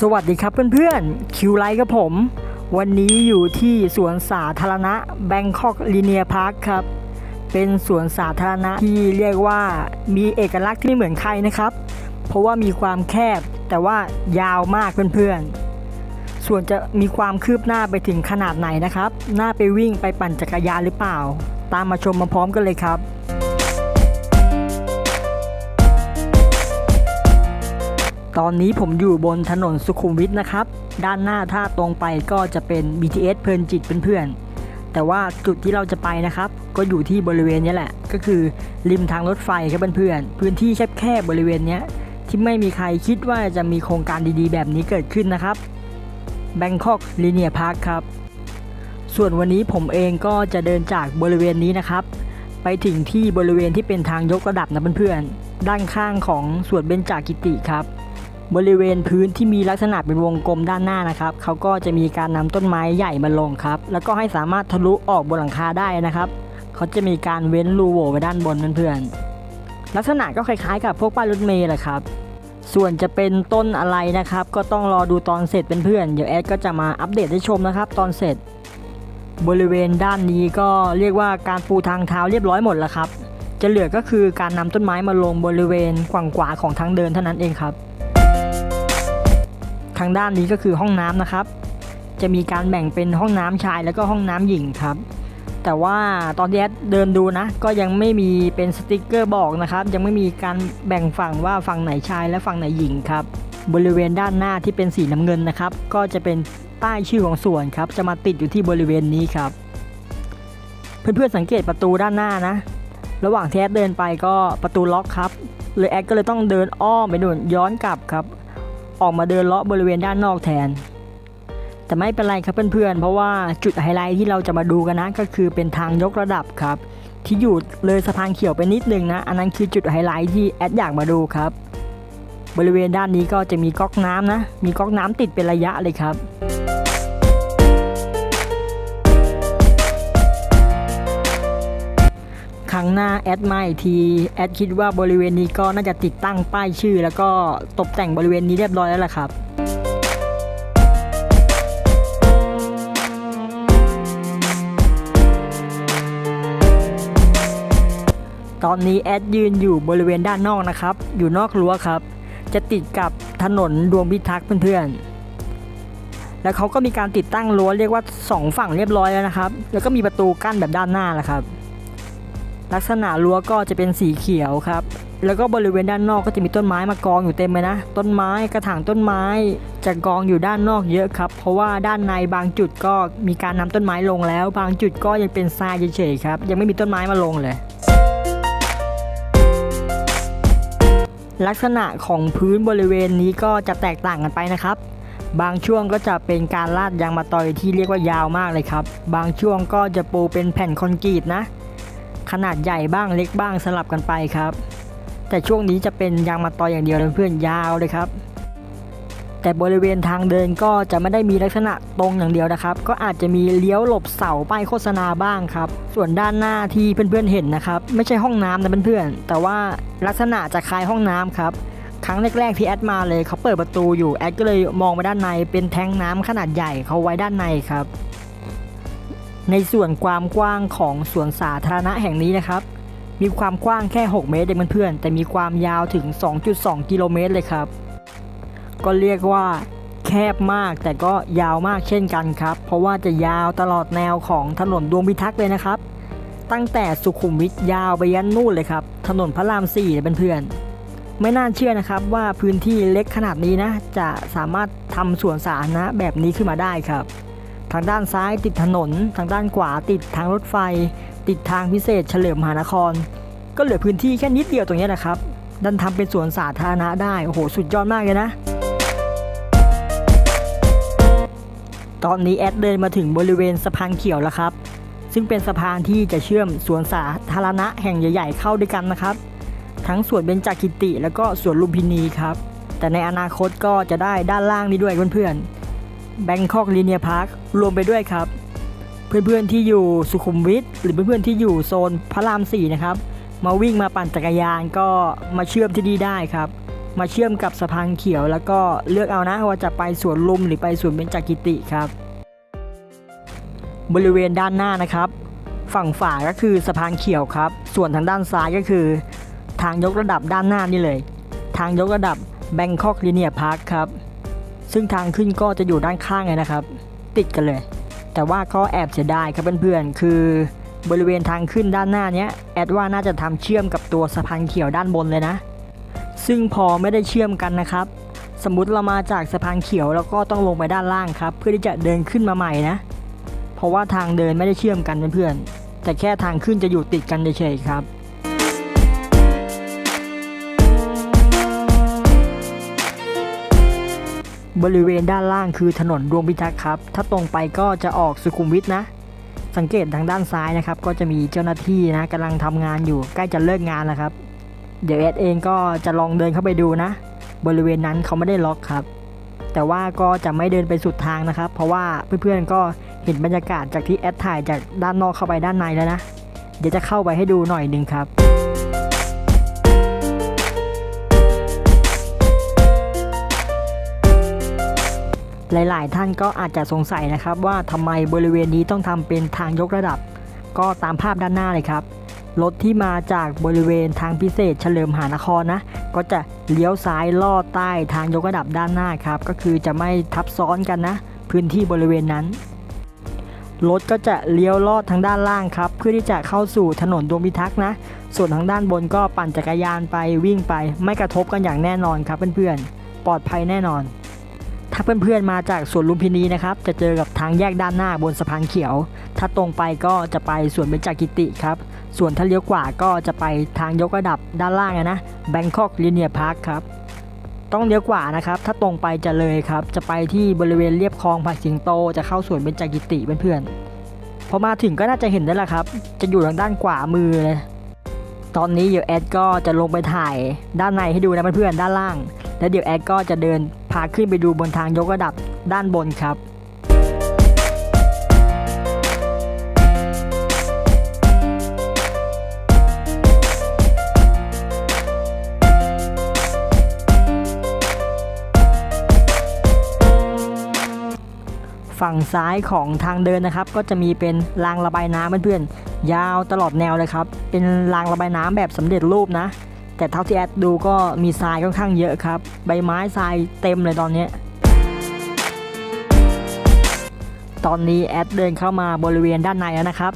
สวัสดีครับเพื่อนๆ คิวไลท์กับผม วันนี้อยู่ที่สวนสาธารณะแบงคอกลีเนียพาร์คครับ เป็นสวนสาธารณะที่เรียกว่ามีเอกลักษณ์ที่ไม่เหมือนใครนะครับ เพราะว่ามีความแคบแต่ว่ายาวมากเพื่อนๆ ส่วนจะมีความคืบหน้าไปถึงขนาดไหนนะครับ น่าไปวิ่งไปปั่นจักรยานหรือเปล่า ตามมาชมมาพร้อมกันเลยครับ ตอนนี้ผมอยู่บนถนนสุขุมวิทนะครับ ด้านหน้าถ้าตรงไปก็จะเป็น BTS เพลินจิตเพื่อนๆ แต่ว่าจุดที่เราจะไปนะครับ ก็อยู่ที่บริเวณนี้แหละ ก็คือริมทางรถไฟครับเพื่อนๆ พื้นที่แคบๆบริเวณนี้ที่ไม่มีใครคิดว่าจะมีโครงการดีๆ แบบนี้เกิดขึ้นนะครับ Bangkok Linear Park ครับ ส่วนวันนี้ผมเองก็จะเดินจากบริเวณนี้นะครับ ไปถึงที่บริเวณที่เป็นทางยกระดับนะเพื่อนๆ ด้านข้างของสวนเบญจกิติครับ บริเวณพื้นที่มีลักษณะเป็นวงกลมด้านหน้านะครับเขาก็จะมีการนำต้นไม้ใหญ่มาลงครับ แล้วก็ให้สามารถทะลุออกบนหลังคาได้นะครับเขาจะมีการเว้นรูโหว่ไว้ด้านบนเพื่อนๆลักษณะก็คล้ายๆกับพวกป้ายรถเมล์แหละครับ ส่วนจะเป็นต้นอะไรนะครับ ก็ต้องรอดูตอนเสร็จเป็นเพื่อนเดี๋ยวแอดก็จะมาอัปเดตให้ชมนะครับ ตอนเสร็จ บริเวณด้านนี้ก็เรียกว่าการปูทางเท้าเรียบร้อยหมดแล้วครับ จะเหลือก็คือการนำต้นไม้มาลงบริเวณขวางขวาของทางเดินเท่านั้นเองครับางด้านนี้ก็คือห้องน้ำนะครับ จะมีการแบ่งเป็นห้องน้ำชายแล้วก็ห้องน้ำหญิงครับ แต่ว่าตอนที่แอดเดินดูนะ ก็ยังไม่มีเป็นสติกเกอร์บอกนะครับ ยังไม่มีการแบ่งฝั่งว่าฝั่งไหนชายและฝั่งไหนหญิงครับ บริเวณด้านหน้าที่เป็นสีน้ำเงินนะครับ ก็จะเป็นป้ชื่อของสวนครับ จะมาติดอยู่ที่บริเวณนี้ครับ เพื่อนๆสังเกตประตูด้านหน้านะ ระหว่างที่แอดเดินไปก็ประตูล็อกครับเลยแอดก็เลยต้องเดินอ้อมไปนู่นย้อนกลับครับ ออกมาเดินเลาะบริเวณด้านนอกแทน แต่ไม่เป็นไรครับเพื่อนๆ เพราะว่าจุดไฮไลท์ที่เราจะมาดูกันนะก็คือเป็นทางยกระดับครับ ที่อยู่เลยสะพานเขียวไปนิดนึงนะ อันนั้นคือจุดไฮไลท์ที่แอดอยากมาดูครับ บริเวณด้านนี้ก็จะมีก๊อกน้ำนะ มีก๊อกน้ำติดเป็นระยะเลยครับ ครั้งหน้าแอดมาอีกทีแอดคิดว่าบริเวณนี้ก็น่าจะติดตั้งป้ายชื่อ แล้วก็ตกแต่งบริเวณนี้เรียบร้อยแล้วล่ะครับตอนนี้แอดยืนอยู่บริเวณด้านนอกนะครับ อยู่นอกรั้วครับ จะติดกับถนนดวงพิทักษ์เพื่อนๆ แล้วเขาก็มีการติดตั้งรั้วเรียกว่าสองฝั่งเรียบร้อยแล้วนะครับ แล้วก็มีประตูกั้นแบบด้านหน้าแหละครับ ลักษณะรั้วก็จะเป็นสีเขียวครับ แล้วก็บริเวณด้านนอกก็จะมีต้นไม้มากองอยู่เต็มเลยนะ ต้นไม้กระถางต้นไม้จะกองอยู่ด้านนอกเยอะครับ เพราะว่าด้านในบางจุดก็มีการนำต้นไม้ลงแล้ว บางจุดก็ยังเป็นทรายเฉยๆครับ ยังไม่มีต้นไม้มาลงเลยลักษณะของพื้นบริเวณนี้ก็จะแตกต่างกันไปนะครับ บางช่วงก็จะเป็นการลาดยางมาตอยที่เรียกว่ายาวมากเลยครับ บางช่วงก็จะปูเป็นแผ่นคอนกรีตนะ ขนาดใหญ่บ้างเล็กบ้างสลับกันไปครับ แต่ช่วงนี้จะเป็นยางมาตอยอย่างเดียวเพื่อนยาวเลยครับ แต่บริเวณทางเดินก็จะไม่ได้มีลักษณะตรงอย่างเดียวนะครับ ก็อาจจะมีเลี้ยวหลบเสาป้ายโฆษณาบ้างครับ ส่วนด้านหน้าที่เพื่อนๆเห็นนะครับ ไม่ใช่ห้องน้ำนะเพื่อนๆแต่ว่าลักษณะจะคล้ายห้องน้ำครับครั้งแรกๆที่แอดมาเลยเขาเปิดประตูอยู่แอดก็เลยมองไปด้านในเป็นแทงน้ำขนาดใหญ่เขาไว้ด้านในครับ ในส่วนความกว้างของสวนสาธารณะแห่งนี้นะครับ มีความกว้างแค่ 6 เมตรเองเพื่อนๆแต่มีความยาวถึง 2.2 กิโลเมตรเลยครับ ก็เรียกว่าแคบมากแต่ก็ยาวมากเช่นกันครับ เพราะว่าจะยาวตลอดแนวของถนนดวงพิทักษ์เลยนะครับ ตั้งแต่สุขุมวิทยาวไปยันนู่นเลยครับ ถนนพระราม4เลยเพื่อนๆไม่น่าเชื่อนะครับว่าพื้นที่เล็กขนาดนี้นะ จะสามารถทำสวนสาธารณะแบบนี้ขึ้นมาได้ครับ ทางด้านซ้ายติดถนน ทางด้านขวาติดทางรถไฟ ติดทางพิเศษเฉลิมมหานคร ก็เหลือพื้นที่แค่นิดเดียวตรงนี้แหละครับดันทำเป็นสวนสาธารณะได้ โอ้โห สุดยอดมากเลยนะ ตอนนี้แอดเดินมาถึงบริเวณสะพานเขียวแล้วครับ ซึ่งเป็นสะพานที่จะเชื่อมสวนสาธารณะแห่งใหญ่ ๆ เข้าด้วยกันนะครับ ทั้งสวนเบญจกิติ แล้วก็สวนลุมพินีครับ แต่ในอนาคตก็จะได้ด้านล่างนี้ด้วยเพื่อนๆ แบงคอกลีเนียพาร์ครวมไปด้วยครับ เพื่อนๆที่อยู่สุขุมวิทหรือเพื่อนๆที่อยู่โซนพระราม4นะครับ มาวิ่งมาปั่นจักรยานก็มาเชื่อมที่นี่ได้ครับ มาเชื่อมกับสะพานเขียว แล้วก็เลือกเอานะว่าจะไปสวนลุมหรือไปสวนเบญจกิติครับ บริเวณด้านหน้านะครับ ฝั่งฝาก็คือสะพานเขียวครับ ส่วนทางด้านซ้ายก็คือ ทางยกระดับด้านหน้านี่เลย ทางยกระดับ Bangkok Linear Park ครับ ซึ่งทางขึ้นก็จะอยู่ด้านข้างเลยนะครับ ติดกันเลย แต่ว่าก็แอบเสียดายครับเพื่อนๆ คือบริเวณทางขึ้นด้านหน้านี้แอดว่าน่าจะทำเชื่อมกับตัวสะพานเขียวด้านบนเลยนะ ซึ่งพอไม่ได้เชื่อมกันนะครับ สมมติเรามาจากสะพานเขียวแล้วก็ต้องลงไปด้านล่างครับ เพื่อที่จะเดินขึ้นมาใหม่นะ เพราะว่าทางเดินไม่ได้เชื่อมกันเพื่อนๆแต่แค่ทางขึ้นจะอยู่ติดกันเฉยๆครับ บริเวณด้านล่างคือถนนดวงพิทักษ์ครับ ถ้าตรงไปก็จะออกสุขุมวิทนะ สังเกตทางด้านซ้ายนะครับ ก็จะมีเจ้าหน้าที่นะกำลังทำงานอยู่ใกล้จะเลิกงานแล้วครับ เดี๋ยวแอดเองก็จะลองเดินเข้าไปดูนะ บริเวณนั้นเขาไม่ได้ล็อกครับ แต่ว่าก็จะไม่เดินไปสุดทางนะครับ เพราะว่าเพื่อนๆก็เห็นบรรยากาศจากที่แอดถ่ายจากด้านนอกเข้าไปด้านในแล้วนะ เดี๋ยวจะเข้าไปให้ดูหน่อยหนึ่งครับ หลายๆ ท่านก็อาจจะสงสัยนะครับ ว่าทำไมบริเวณนี้ต้องทำเป็นทางยกระดับ ก็ตามภาพด้านหน้าเลยครับรถที่มาจากบริเวณทางพิเศษเฉลิมหานครนะ ก็จะเลี้ยวซ้ายลอดใต้ทางยกระดับด้านหน้าครับ ก็คือจะไม่ทับซ้อนกันนะ พื้นที่บริเวณนั้นรถก็จะเลี้ยวลอดทางด้านล่างครับ เพื่อที่จะเข้าสู่ถนนดวงพิทักษ์นะ ส่วนทางด้านบนก็ปั่นจักรยานไปวิ่งไป ไม่กระทบกันอย่างแน่นอนครับเพื่อนๆปลอดภัยแน่นอน ถ้าเพื่อนๆมาจากสวนลุมพินีนะครับ จะเจอกับทางแยกด้านหน้าบนสะพานเขียว ถ้าตรงไปก็จะไปสวนเบญจกิติครับ ส่วนถ้าเลี้ยวขวาก็จะไปทางยกระดับด้านล่างอะนะ Bangkok Linear Park ครับต้องเลี้ยวขวานะครับ ถ้าตรงไปจะเลยครับ จะไปที่บริเวณเรียบคลองผักสิงโต จะเข้าสวนเบญจกิติเพื่อนๆ พอมาถึงก็น่าจะเห็นได้แล้วครับ จะอยู่ทางด้านขวามือเลย ตอนนี้เดี๋ยวแอดก็จะลงไปถ่ายด้านในให้ดูนะเพื่อนๆ ด้านล่าง แล้วเดี๋ยวแอดก็จะเดิน พาขึ้นไปดูบนทางยกระดับด้านบนครับฝั่งซ้ายของทางเดินนะครับ ก็จะมีเป็นรางระบายน้ำเพื่อนๆยาวตลอดแนวเลยครับ เป็นรางระบายน้ำแบบสำเร็จรูปนะ แต่เท่าที่แอดดูก็มีทรายค่อนข้างเยอะครับ ใบไม้ทรายเต็มเลยตอนนี้ ตอนนี้แอดเดินเข้ามาบริเวณด้านในแล้วนะครับ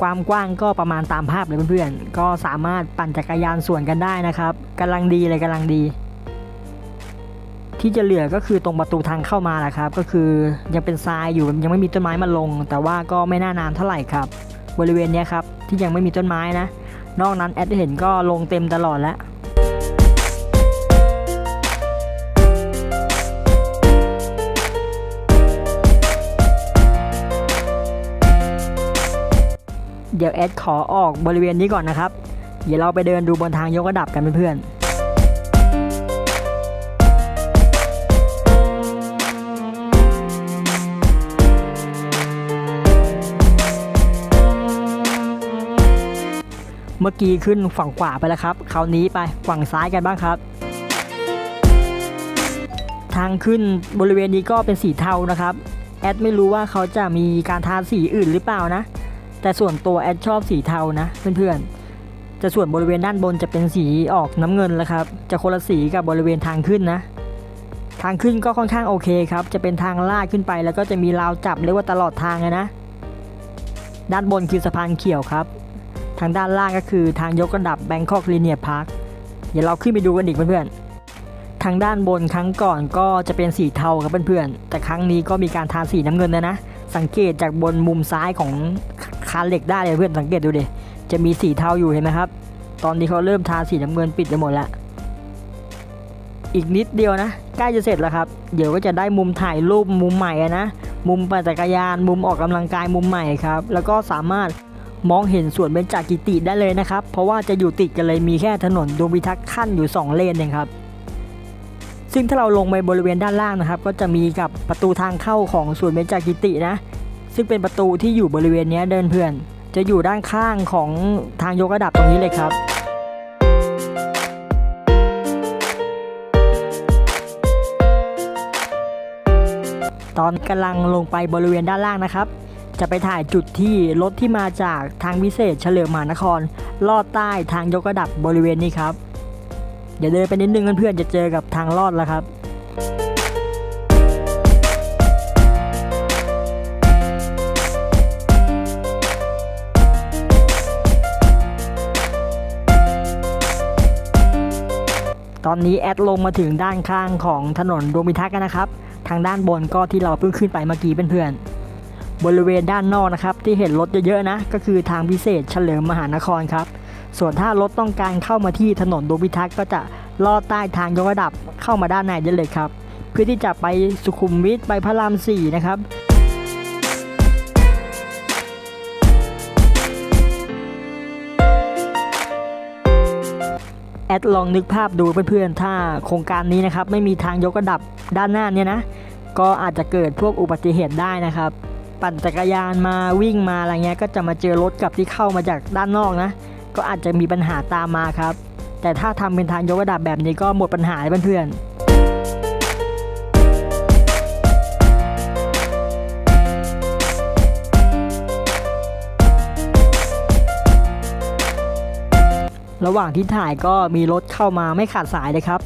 ความกว้างก็ประมาณตามภาพเลยเพื่อนๆ ก็สามารถปั่นจักรยานสวนกันได้นะครับกำลังดีเลยกำลังดี ที่จะเหลือก็คือตรงประตูทางเข้ามาแหละครับ ก็คือยังเป็นทรายอยู่ยังไม่มีต้นไม้มาลง แต่ว่าก็ไม่น่านานเท่าไหร่ครับ บริเวณนี้ครับที่ยังไม่มีต้นไม้นะ นอกนั้นแอดที่เห็นก็ลงเต็มตลอดแล้วเดี๋ยวแอดขอออกบริเวณนี้ก่อนนะครับ เดี๋ยวเราไปเดินดูบนทางยกระดับกันเพื่อนๆ เมื่อกี้ขึ้นฝั่งขวาไปแล้วครับ คราวนี้ไปฝั่งซ้ายกันบ้างครับ ทางขึ้นบริเวณนี้ก็เป็นสีเทานะครับ แอดไม่รู้ว่าเขาจะมีการทาสีอื่นหรือเปล่านะ แต่ส่วนตัวแอดชอบสีเทานะเพื่อนๆ จะส่วนบริเวณด้านบนจะเป็นสีออกน้ำเงินแล้วครับ จะคนละสีกับบริเวณทางขึ้นนะ ทางขึ้นก็ค่อนข้างโอเคครับ จะเป็นทางลาดขึ้นไป แล้วก็จะมีราวจับเรียกว่าตลอดทางเลยนะ ด้านบนคือสะพานเขียวครับ ทางด้านล่างก็คือทางยกระดับ Bangkok Linear Park เดี๋ยวเราขึ้นไปดูกันอีกเพื่อนๆ ทางด้านบนครั้งก่อนก็จะเป็นสีเทาครับเพื่อนๆ แต่ครั้งนี้ก็มีการทาสีน้ำเงินนะนะ สังเกตจากบนมุมซ้ายของคานเหล็กได้เลยเพื่อนสังเกตดูดิ จะมีสีเทาอยู่เห็นไหมครับ ตอนนี้เขาเริ่มทาสีน้ำเงินปิดไปหมดแล้วอีกนิดเดียวนะ ใกล้จะเสร็จแล้วครับ เดี๋ยวก็จะได้มุมถ่ายรูปมุมใหม่นะ มุมปั่นจักรยาน มุมออกกำลังกายมุมใหม่ครับ แล้วก็สามารถ มองเห็นสวนเบญจกิติได้เลยนะครับ เพราะว่าจะอยู่ติดกันเลยมีแค่ถนนดวงพิทักษ์ขั้นอยู่ 2 เลนเองครับ ซึ่งถ้าเราลงไปบริเวณด้านล่างนะครับ ก็จะมีกับประตูทางเข้าของสวนเบญจกิตินะ ซึ่งเป็นประตูที่อยู่บริเวณนี้เดินเพื่อน จะอยู่ด้านข้างของทางยกระดับตรงนี้เลยครับตอนกำลังลงไปบริเวณด้านล่างนะครับ จะไปถ่ายจุดที่รถที่มาจากทางพิเศษเฉลิมมหานคร ลอดใต้ทางยกระดับบริเวณนี้ครับ เดี๋ยวเดินไปนิดนึงเพื่อนๆจะเจอกับทางลอดแล้วครับตอนนี้แอดลงมาถึงด้านข้างของถนนดวงพิทักษ์กันนะครับ ทางด้านบนก็ที่เราเพิ่งขึ้นไปเมื่อกี้เพื่อนๆ บริเวณด้านนอกนะครับที่เห็นรถเยอะๆนะก็คือทางพิเศษเฉลิมมหานครครับ ส่วนถ้ารถต้องการเข้ามาที่ถนนดวงพิทักษ์ก็จะลอดใต้ทางยกระดับเข้ามาด้านในได้เลยครับ เพื่อที่จะไปสุขุมวิทไปพระรามสี่นะครับแอดลองนึกภาพดูเพื่อนๆ ถ้าโครงการนี้นะครับ ไม่มีทางยกระดับด้านหน้าเนี่ยนะ ก็อาจจะเกิดพวกอุบัติเหตุได้นะครับ ปั่นจักรยานมาวิ่งมาอะไรเงี้ยก็จะมาเจอรถกับที่เข้ามาจากด้านนอกนะ ก็อาจจะมีปัญหาตามมาครับ แต่ถ้าทำเป็นทางยกระดับแบบนี้ก็หมดปัญหาเลยเพื่อนๆระหว่างที่ถ่ายก็มีรถเข้ามาไม่ขาดสายเลยครับ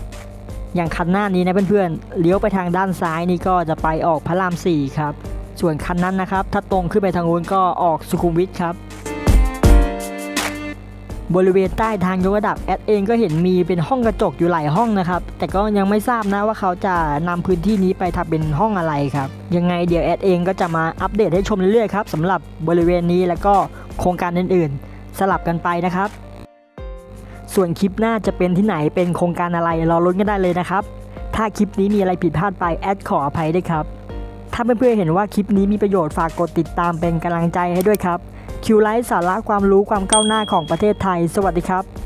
อย่างคันหน้านี้นะเพื่อนๆ เลี้ยวไปทางด้านซ้ายนี่ก็จะไปออกพระรามสี่ครับ ส่วนคันนั้นนะครับ ถ้าตรงขึ้นไปทางนู้นก็ออกสุขุมวิทครับ บริเวณใต้ทางยกระดับแอดเองก็เห็นมีเป็นห้องกระจกอยู่หลายห้องนะครับ แต่ก็ยังไม่ทราบนะว่าเขาจะนำพื้นที่นี้ไปทำเป็นห้องอะไรครับ ยังไงเดี๋ยวแอดเองก็จะมาอัปเดตให้ชมเรื่อยๆครับสำหรับบริเวณนี้แล้วก็โครงการอื่นๆ สลับกันไปนะครับ ส่วนคลิปหน้าจะเป็นที่ไหนเป็นโครงการอะไรรอลุ้นกันได้เลยนะครับถ้าคลิปนี้มีอะไรผิดพลาดไป แอดขออภัยด้วยครับ ถ้าเพื่อนๆเห็นว่าคลิปนี้มีประโยชน์ฝากกดติดตามเป็นกำลังใจให้ด้วยครับคิวไลฟ์สาระความรู้ความก้าวหน้าของประเทศไทย สวัสดีครับ